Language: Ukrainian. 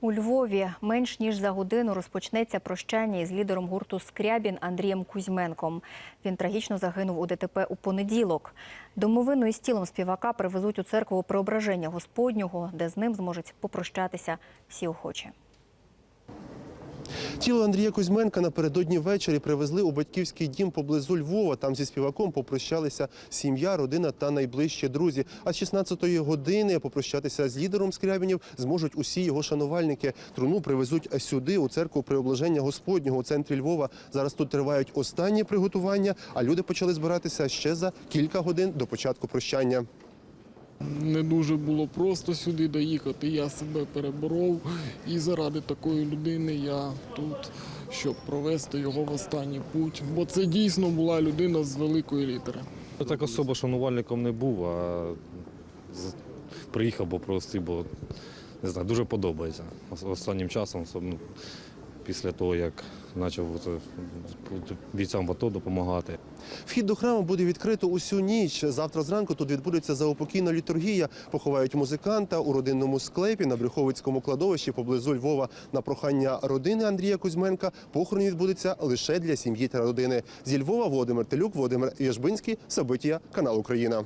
У Львові менш ніж за годину розпочнеться прощання із лідером гурту Скрябін Андрієм Кузьменком. Він трагічно загинув у ДТП у понеділок. Домовину із тілом співака привезуть у церкву Преображення Господнього, де з ним зможуть попрощатися всі охочі. Тіло Андрія Кузьменка напередодні ввечері привезли у батьківський дім поблизу Львова. Там зі співаком попрощалися сім'я, родина та найближчі друзі. А з 16-ї години попрощатися з лідером Скрябінів зможуть усі його шанувальники. Труну привезуть сюди, у церкву Преображення Господнього у центрі Львова. Зараз тут тривають останні приготування, а люди почали збиратися ще за кілька годин до початку прощання. Не дуже було просто сюди доїхати. Я себе переборов. І заради такої людини я тут, щоб провести його в останній путь. Бо це дійсно була людина з великої літери. Я так особо шанувальником не був, а приїхав, бо простий, бо не знаю, дуже подобається. Останнім часом, особливо після того, як почав бійцям в АТО допомагати. Вхід до храму буде відкрито усю ніч. Завтра зранку тут відбудеться заупокійна літургія. Поховають музиканта у родинному склепі на Брюховицькому кладовищі поблизу Львова. На прохання родини Андрія Кузьменка похорон відбудеться лише для сім'ї та родини. Зі Львова Володимир Телюк, Володимир Яжбинський, Сабитія, канал Україна.